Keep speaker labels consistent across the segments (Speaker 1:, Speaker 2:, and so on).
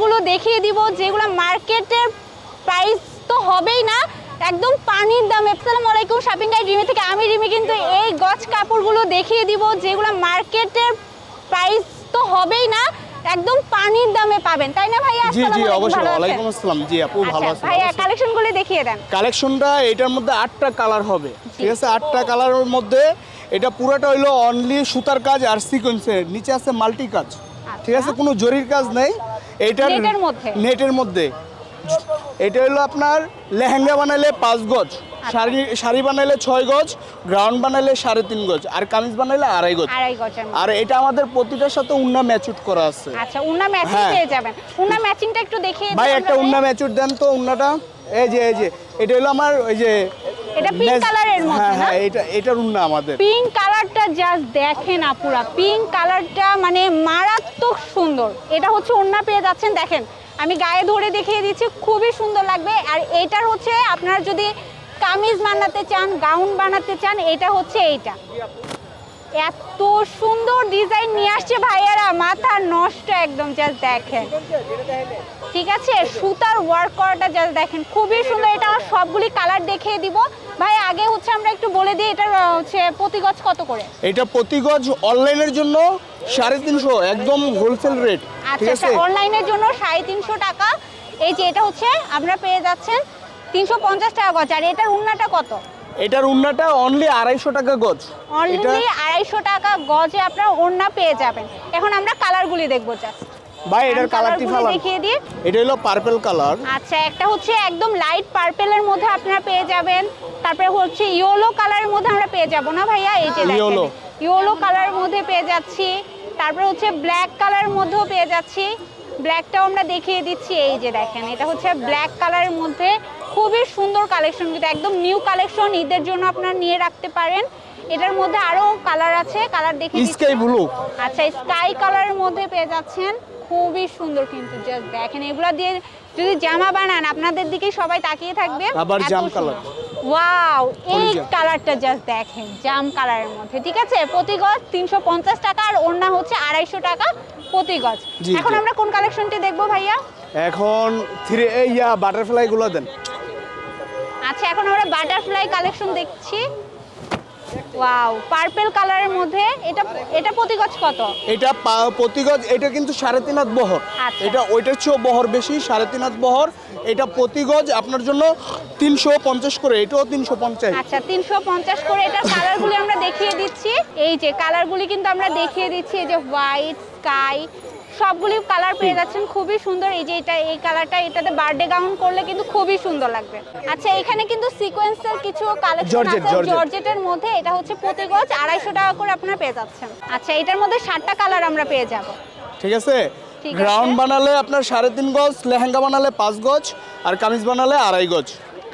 Speaker 1: কাপড়গুলো দেখিয়ে দিব যেগুলো মার্কেটের প্রাইস তো হবেই না। একদম পানির দাম। আসসালামু আলাইকুম শপিং গাইড রিমি থেকে আমি রিমি কিন্তু এই গজ কাপড়গুলো দেখিয়ে দিব যেগুলো মার্কেটের প্রাইস তো হবেই না একদম পানির দামে পাবেন। তাই না ভাইয়া?
Speaker 2: জি
Speaker 1: আসসালামু
Speaker 2: জি অবশ্যই। ওয়ালাইকুম আসসালাম। জি আপু ভালো
Speaker 1: আচ্ছা
Speaker 2: আছেন।
Speaker 1: ভাইয়া কালেকশনগুলো দেখিয়ে দেন।
Speaker 2: কালেকশনটা এটার মধ্যে আটটা কালার হবে। ঠিক আছে? আটটা কালারের মধ্যে এটা পুরোটা হইল অনলি সুতার কাজ আর সিকোয়েন্সের নিচে আছে মাল্টি কাজ ঠিক আছে? কোনো জরির কাজ নেই। এইটার
Speaker 1: নেটের মধ্যে?
Speaker 2: নেটের মধ্যে এটা হলো আপনার লেহেঙ্গা বানাইলে পাঁচ গজ
Speaker 1: আচ্ছা।
Speaker 2: শাড়ি শাড়ি বানাইলে ছয় গজ গ্রাউন্ড বানাইলে সাড়ে তিন গজ আর কামিজ বানাইলে আড়াই গজ
Speaker 1: আড়াই
Speaker 2: আর এটা আমাদের প্রতিটার সাথে উন্না ম্যাচুট করা আছে
Speaker 1: আচ্ছা উন্না ম্যাচিং
Speaker 2: হ্যাঁ।
Speaker 1: পেয়ে যাবেন উন্না ম্যাচিংটা একটু দেখিয়ে
Speaker 2: ভাই একটা উন্না ম্যাচুট দেন তো উন্নাটা এই যে এই যে এটা হলো আমার ওই যে
Speaker 1: এটা
Speaker 2: নেজ-
Speaker 1: কালারের মধ্যে
Speaker 2: হ্যাঁ
Speaker 1: না?
Speaker 2: হ্যাঁ এটা এটার উন্না আমাদের
Speaker 1: পিঙ্ক কালারটা জাস্ট দেখেন আপুরা পিঙ্ক কালারটা মানে মারাত্মক সুন্দর। এটা হচ্ছে ওন্না পেয়ে যাচ্ছেন, দেখেন। আমি গায়ে ধরে দেখিয়ে দিচ্ছি, খুবই সুন্দর লাগবে। আর এটার হচ্ছে আপনার যদি কামিজ বানাতে চান, গাউন বানাতে চান, এটা হচ্ছে এইটা। এত সুন্দর ডিজাইন নিয়ে আসছে ভাইয়ারা মাথা নষ্ট একদম জাস্ট দেখেন। ঠিক আছে? সুতার ওয়ার্ক করাটা জাস্ট দেখেন খুবই সুন্দর। এটা আমার সবগুলি কালার দেখিয়ে দিব। ভাই আগে হচ্ছে আমরা একটু বলে দিই আহ, হচ্ছে প্রতি গজ কত করে?
Speaker 2: এটা প্রতি গজ অনলাইনের জন্য সাড়ে তিনশো একদম হোলসেল রেট ঠিক
Speaker 1: আচ্ছা অনলাইনের জন্য সাড়ে তিনশো টাকা। এই যে এটা হচ্ছে আপনারা পেয়ে যাচ্ছেন তিনশো পঞ্চাশ টাকা গজ। আর এটার উন্নাটা কত?
Speaker 2: এটার উন্নাটা অনলি আড়াইশো টাকা গজ।
Speaker 1: অনলি আড়াইশো টাকা গজে আপনারা ওড়না পেয়ে যাবেন। এখন আমরা কালারগুলি দেখব জাস্ট
Speaker 2: ভাই এটার কালারটি ফালান।
Speaker 1: দেখিয়ে দিই।
Speaker 2: এটা হলো পার্পল কালার
Speaker 1: আচ্ছা একটা হচ্ছে একদম লাইট পার্পেলের মধ্যে আপনারা পেয়ে যাবেন। তারপরে হচ্ছে ইয়েলো কালারের মধ্যে আমরা পেয়ে যাব না ভাইয়া? এই যে
Speaker 2: Yellow।
Speaker 1: ইয়েলো কালারের মধ্যে পেয়ে যাচ্ছি। তারপরে হচ্ছে ব্ল্যাক কালারের মধ্যেও পেয়ে যাচ্ছি। ব্ল্যাকটাও আমরা দেখিয়ে দিচ্ছি এই যে দেখেন এটা হচ্ছে ব্ল্যাক কালারের মধ্যে খুবই সুন্দর কালেকশন কিন্তু একদম নিউ কালেকশন ঈদের জন্য আপনারা নিয়ে রাখতে পারেন। এটার মধ্যে আরও কালার আছে কালার দেখে
Speaker 2: স্কাই ব্লু
Speaker 1: আচ্ছা স্কাই কালারের মধ্যে পেয়ে যাচ্ছেন খুবই সুন্দর কিন্তু জাস্ট দেখেন এগুলা দিয়ে যদি জামা বানান আপনাদের দিকে সবাই তাকিয়ে থাকবে
Speaker 2: আবার জাম কালার।
Speaker 1: ওয়াও এই কালারটা জাস্ট দেখেন জাম কালারের মধ্যে ঠিক আছে? প্রতি গজ তিনশো পঞ্চাশ টাকা আর ওড়না হচ্ছে আড়াইশো টাকা। প্রতি গজ এখন আমরা কোন কালেকশনটি দেখব ভাইয়া?
Speaker 2: এখন থ্রি ইয়া বাটারফ্লাই গুলো দেন।
Speaker 1: আচ্ছা এখন আমরা বাটারফ্লাই কালেকশন দেখছি। ওয়াও পার্পল কালারের মধ্যে এটা এটা প্রতি গজ কত?
Speaker 2: এটা প্রতি গজ এটা কিন্তু সাড়ে তিন হাত বহর।
Speaker 1: আচ্ছা।
Speaker 2: এটা ওইটার চেয়েও বহর বেশি সাড়ে তিন হাত বহর। এটা প্রতি গজ আপনার জন্য তিনশো পঞ্চাশ করে এটাও তিনশো পঞ্চাশ।
Speaker 1: আচ্ছা তিনশো পঞ্চাশ করে কালারগুলি আমরা দেখিয়ে দিচ্ছি। এই যে কালারগুলি কিন্তু আমরা দেখিয়ে দিচ্ছি এই যে হোয়াইট স্কাই সবগুলি কালার পেয়ে যাচ্ছেন। খুবই সুন্দর। এই যে এটা এই কালারটা এটাতে বার্থডে গাউন করলে কিন্তু খুবই সুন্দর লাগবে। আচ্ছা এখানে কিন্তু সিকোয়েন্সের কিছু কালেকশন আছে। জর্জেটের মধ্যে এটা হচ্ছে প্রতি গজ আড়াইশো টাকা করে আপনারা পেয়ে যাচ্ছেন। আচ্ছা এটার মধ্যে ষাটটা কালার আমরা পেয়ে যাব।
Speaker 2: ঠিক আছে?
Speaker 1: ঠিক আছে।
Speaker 2: গ্রাউন্ড বানালে আপনার সাড়ে তিন গজ লেহেঙ্গা বানালে পাঁচ গজ আর কামিজ বানালে আড়াই গজ।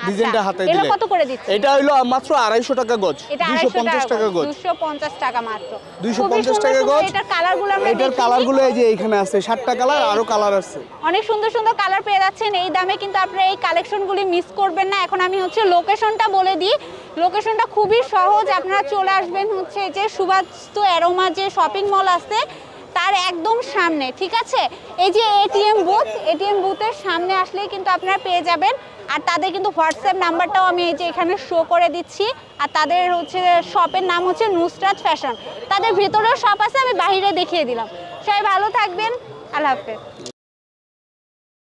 Speaker 2: ডিজাইনটা হাতে
Speaker 1: এটা কত করে দিচ্ছি?
Speaker 2: এটা হইল মাত্র আড়াইশো টাকা গজ
Speaker 1: এটা
Speaker 2: দুইশো
Speaker 1: আড়াইশো
Speaker 2: পঞ্চাশ টাকা গজ
Speaker 1: দুশো পঞ্চাশ টাকা মাত্র।
Speaker 2: দুইশো
Speaker 1: খুবই
Speaker 2: পঞ্চাশ
Speaker 1: সুন্দর
Speaker 2: টাকা গজ।
Speaker 1: এটার কালারগুলো আমরা
Speaker 2: এটার
Speaker 1: দেখিয়ে
Speaker 2: কালার
Speaker 1: দিই।
Speaker 2: গুলো এই যে এখানে আছে কালার আরও কালার আছে।
Speaker 1: অনেক সুন্দর সুন্দর কালার পেয়ে যাচ্ছেন এই দামে কিন্তু আপনারা এই কালেকশনগুলি মিস করবেন না। এখন আমি হচ্ছে লোকেশনটা বলে দিই। লোকেশনটা খুবই সহজ আপনারা চলে আসবেন হচ্ছে যে সুভাষিত অ্যারোমা যে শপিং মল আছে তার একদম সামনে, ঠিক আছে? এই যে এটিএম বুথ এটিএম বুথের সামনে আসলেই কিন্তু আপনারা পেয়ে যাবেন। আর তাদের কিন্তু হোয়াটসঅ্যাপ নাম্বারটাও আমি এই যে এখানে শো করে দিচ্ছি। আর তাদের হচ্ছে শপের নাম হচ্ছে নুসরাত ফ্যাশন তাদের ভেতরেও শপ আছে, আমি বাহিরে দেখিয়ে দিলাম। সবাই ভালো থাকবেন, আল্লাহ হাফেজ।